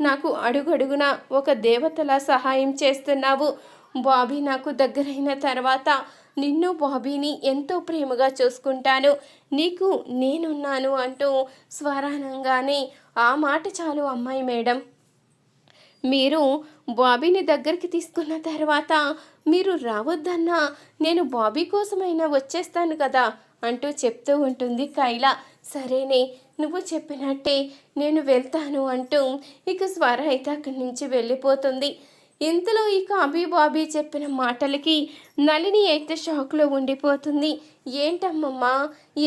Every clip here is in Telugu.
నాకు అడుగడుగున ఒక దేవతలా సహాయం చేస్తున్నావు. బాబీ నాకు దగ్గరైన తర్వాత నిన్ను బాబీని ఎంతో ప్రేమగా చూసుకుంటాను. నీకు నేనున్నాను అంటూ స్వరానంగానే ఆ మాట చాలు అమ్మాయి మేడం. మీరు బాబీని దగ్గరికి తీసుకున్న తర్వాత మీరు రావద్దన్నా నేను బాబీ కోసమైనా వచ్చేస్తాను కదా. అంటూ చెప్తూ ఉంటుంది కైలా. సరేనే నువ్వు చెప్పినట్టే నేను వెళ్తాను అంటూ ఇక స్వర అయితే అక్కడి నుంచి వెళ్ళిపోతుంది. ఇంతలో ఇక అబీ బాబీ చెప్పిన మాటలకి నలిని అయితే షాక్లో ఉండిపోతుంది. ఏంటమ్మమ్మా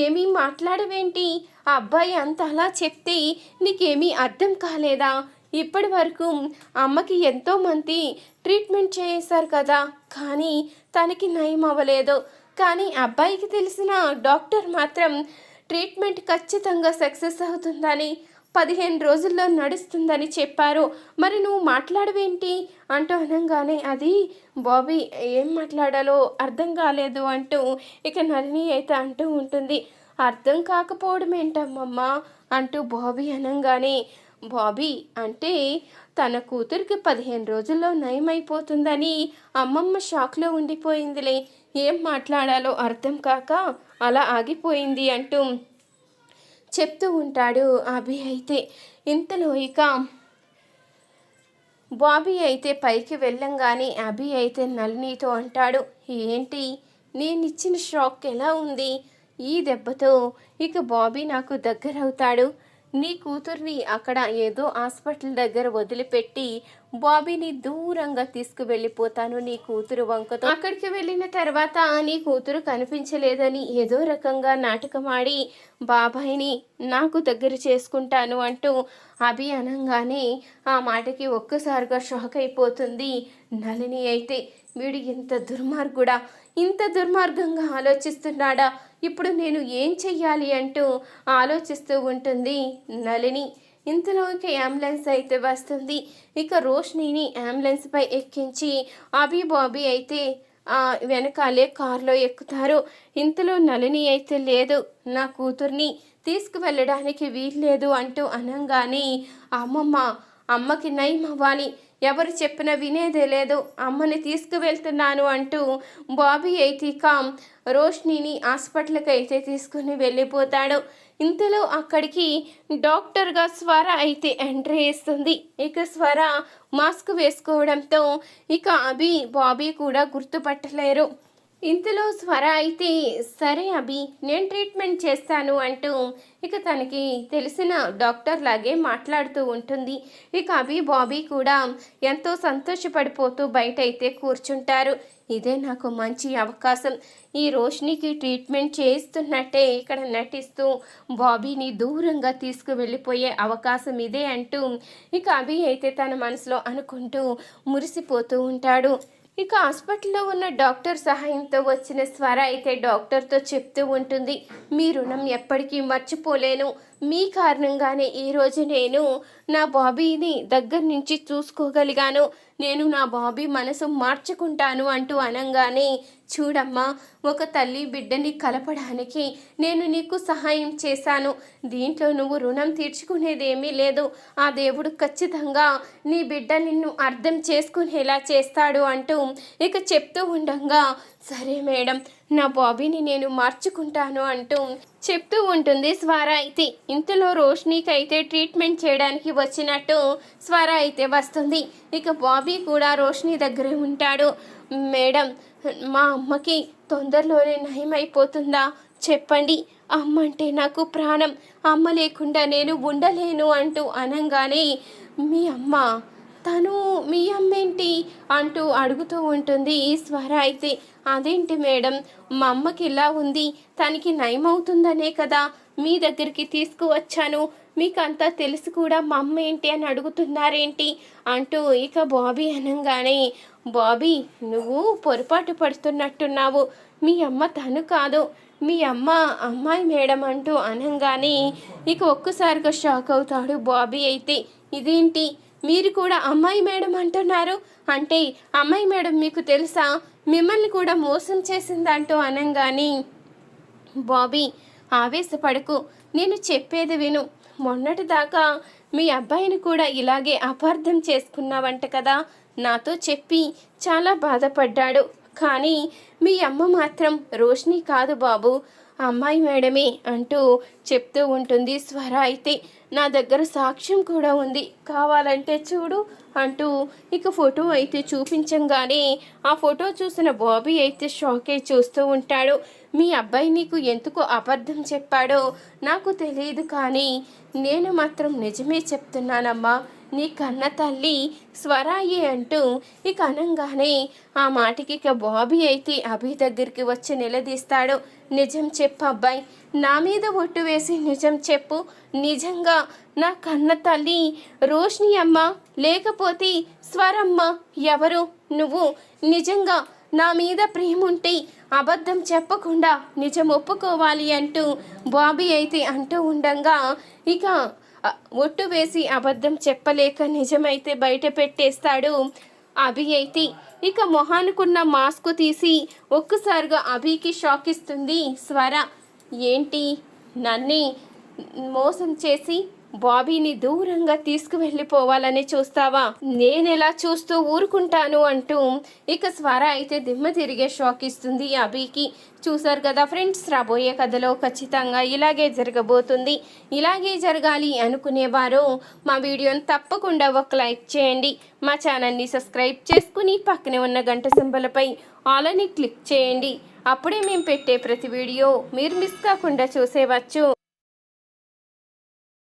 ఏమీ మాట్లాడవేంటి? ఆ అబ్బాయి అంత అలా చెప్తే నీకేమీ అర్థం కాలేదా? ఇప్పటి వరకు అమ్మకి ఎంతోమంది ట్రీట్మెంట్ చేశారు కదా కానీ తనకి నయం అవ్వలేదు కానీ అబ్బాయికి తెలిసిన డాక్టర్ మాత్రం ట్రీట్మెంట్ ఖచ్చితంగా సక్సెస్ అవుతుందని పదిహేను రోజుల్లో నడుస్తుందని చెప్పారు. మరి నువ్వు మాట్లాడవేంటి? అంటూ అనగానే అది బాబీ ఏం మాట్లాడాలో అర్థం కాలేదు అంటూ ఇక నలిని అయితే అంటూ ఉంటుంది. అర్థం కాకపోవడం ఏంటమ్మమ్మా? అంటూ బాబీ అనగానే బాబీ అంటే తన కూతురికి పదిహేను రోజుల్లో నయమైపోతుందని అమ్మమ్మ షాక్లో ఉండిపోయిందిలే. ఏం మాట్లాడాలో అర్థం కాక అలా ఆగిపోయింది అంటూ చెప్తూ ఉంటాడు అభి అయితే. ఇంతలో ఇక బాబీ అయితే పైకి వెళ్ళంగానే అభి అయితే నళినితో అంటాడు ఏంటి? నేనిచ్చిన షాక్ ఎలా ఉంది? ఈ దెబ్బతో ఇక బాబీ నాకు దగ్గరవుతాడు. నీ కూతుర్ని అక్కడ ఏదో హాస్పిటల్ దగ్గర వదిలిపెట్టి బాబీని దూరంగా తీసుకువెళ్ళిపోతాను నీ కూతురు వంకతో. అక్కడికి వెళ్ళిన తర్వాత నీ కూతురు కనిపించలేదని ఏదో రకంగా నాటకమాడి బాబాయిని నాకు దగ్గర చేసుకుంటాను అంటూ అభి అనంగానే ఆ మాటకి ఒక్కసారిగా షాక్ అయిపోతుంది నలిని అయితే. వీడు ఇంత దుర్మార్గుడా? ఇంత దుర్మార్గంగా ఆలోచిస్తున్నాడా? ఇప్పుడు నేను ఏం చెయ్యాలి అంటూ ఆలోచిస్తూ ఉంటుంది నళిని. ఇంతలో ఇక అంబులెన్స్ అయితే వస్తుంది. ఇక రోష్నిని అంబులెన్స్పై ఎక్కించి అబీ బాబీ అయితే వెనకాలే కారులో ఎక్కుతారు. ఇంతలో నలిని అయితే లేదు నా కూతుర్ని తీసుకువెళ్ళడానికి వీల్లేదు అంటూ అనంగానే అమ్మమ్మ అమ్మకి నయం అవ్వాలి ఎవరు చెప్పినా వినేదే లేదు. అమ్మని తీసుకువెళ్తున్నాను అంటూ బాబీ అయితే ఇక రోష్నిని హాస్పిటల్కి అయితే తీసుకుని వెళ్ళిపోతాడు. ఇంతలో అక్కడికి డాక్టర్గా స్వర అయితే ఎంట్రీ ఇస్తుంది. ఇక స్వర మాస్క్ వేసుకోవడంతో ఇక అభి బాబీ కూడా గుర్తుపట్టలేరు. ఇంతలో స్వర అయితే సరే అభి నేను ట్రీట్మెంట్ చేస్తాను అంటూ ఇక తనకి తెలిసిన డాక్టర్ లాగే మాట్లాడుతూ ఉంటుంది. ఇక అభి బాబీ కూడా ఎంతో సంతోషపడిపోతూ బయట అయితే కూర్చుంటారు. ఇదే నాకు మంచి అవకాశం. ఈ రోషినికి ట్రీట్మెంట్ చేస్తున్నట్టే ఇక్కడ నటిస్తూ బాబీని దూరంగా తీసుకువెళ్ళిపోయే అవకాశం ఇదే అంటూ ఇక అభి అయితే తన మనసులో అనుకుంటూ మురిసిపోతూ ఉంటాడు. ఇక హాస్పిటల్లో ఉన్న డాక్టర్ సహాయంతో వచ్చిన స్వర అయితే డాక్టర్తో చెప్తూ ఉంటుంది మీ రుణం ఎప్పటికీ మర్చిపోలేను. మీ కారణంగానే ఈరోజు నేను నా బాబీని దగ్గర నుంచి చూసుకోగలిగాను. నేను నా బాబీ మనసు మార్చుకుంటాను అంటూ అనగానే చూడమ్మా ఒక తల్లి బిడ్డని కలపడానికి నేను నీకు సహాయం చేశాను. దీంట్లో నువ్వు రుణం తీర్చుకునేదేమీ లేదు. ఆ దేవుడు ఖచ్చితంగా నీ బిడ్డ నిన్ను అర్థం చేసుకునేలా చేస్తాడు అంటూ ఇక చెప్తూ ఉండగా సరే మేడం నా బాబీని నేను మార్చుకుంటాను అంటూ చెప్తూ ఉంటుంది స్వర అయితే. ఇంతలో రోష్నీకి అయితే ట్రీట్మెంట్ చేయడానికి వచ్చినట్టు స్వర అయితే వస్తుంది. ఇక బాబీ కూడా రోష్ని దగ్గరే ఉంటాడు. మేడం మా అమ్మకి తొందరలోనే నయం అయిపోతుందా చెప్పండి. అమ్మ అంటే నాకు ప్రాణం. అమ్మ లేకుండా నేను ఉండలేను అంటూ అనంగానే మీ అమ్మ తను మీ అమ్మేంటి అంటూ అడుగుతూ ఉంటుంది ఈ స్వర అయితే అదేంటి మేడం? మా అమ్మకి ఇలా ఉంది తనకి నయమవుతుందనే కదా. మీ దగ్గరికి తీసుకువచ్చాను. మీకు అంతా తెలుసు కూడా మా అమ్మ ఏంటి అని అడుగుతున్నారేంటి? అంటూ ఇక బాబీ అనగానే బాబీ నువ్వు పొరపాటు పడుతున్నట్టున్నావు. మీ అమ్మ తను కాదు. మీ అమ్మ అమ్మాయి మేడం అంటూ అనగానే ఇక ఒక్కసారిగా షాక్ అవుతాడు బాబీ. అయితే ఇదేంటి? మీరు కూడా అమ్మాయి మేడం అంటున్నారు. అంటే అమ్మాయి మేడం మీకు తెలుసా? మిమ్మల్ని కూడా మోసం చేసిందంటూ అనంగానే బాబీ ఆవేశపడకు. నేను చెప్పేది విను. మొన్నటిదాకా మీ అబ్బాయిని కూడా ఇలాగే అపార్థం చేసుకున్నావంట కదా? నాతో చెప్పి చాలా బాధపడ్డాడు. కానీ మీ అమ్మ మాత్రం రోషిని కాదు బాబు. అమ్మాయి మేడమే అంటూ చెప్తూ ఉంటుంది స్వర అయితే. నా దగ్గర సాక్ష్యం కూడా ఉంది. కావాలంటే చూడు అంటూ ఇక ఫోటో అయితే చూపించంగానే ఆ ఫోటో చూసిన బాబీ అయితే షాక్ అయి చూస్తూ ఉంటాడు. మీ అబ్బాయి నీకు ఎందుకు అబద్ధం చెప్పాడో నాకు తెలియదు కానీ నేను మాత్రం నిజమే చెప్తున్నానమ్మా. నీ కన్న తల్లి స్వరాయి అంటూ ఇక అనంగానే ఆ మాటకి ఇక బాబీ అయితే అభి దగ్గరికి వచ్చి నిలదీస్తాడు. నిజం చెప్పు అబ్బాయి. నా మీద ఒట్టు వేసి నిజం చెప్పు. నిజంగా నా కన్న తల్లి రోషిని అమ్మ లేకపోతే స్వరమ్మ ఎవరు? నువ్వు నిజంగా నా మీద ప్రేమ ఉంటే అబద్ధం చెప్పకుండా నిజం ఒప్పుకోవాలి అంటూ బాబీ అయితే అంటూ ఉండంగా ఇక ఒట్టు వేసి అబద్ధం చెప్పలేక నిజమైతే బయట పెట్టేస్తాడు అభి అయితే. ఇక మొహానుకున్న మాస్క్ తీసి ఒక్కసారిగా అభికి షాక్ ఇస్తుంది స్వర. ఏంటి? నన్నే మోసం చేసి బాబీని దూరంగా తీసుకువెళ్ళిపోవాలని చూస్తావా? నేనెలా చూస్తూ ఊరుకుంటాను అంటూ ఇక స్వర అయితే దిమ్మ తిరిగే షాక్ ఇస్తుంది అభికి. చూసారు కదా ఫ్రెండ్స్ రాబోయే కథలో ఖచ్చితంగా ఇలాగే జరగబోతుంది. ఇలాగే జరగాలి అనుకునేవారు మా వీడియోని తప్పకుండా ఒక లైక్ చేయండి. మా ఛానల్ని సబ్స్క్రైబ్ చేసుకుని పక్కనే ఉన్న గంట సింబలపై ఆలని క్లిక్ చేయండి. అప్పుడే మేము పెట్టే ప్రతి వీడియో మీరు మిస్ కాకుండా చూసేవచ్చు.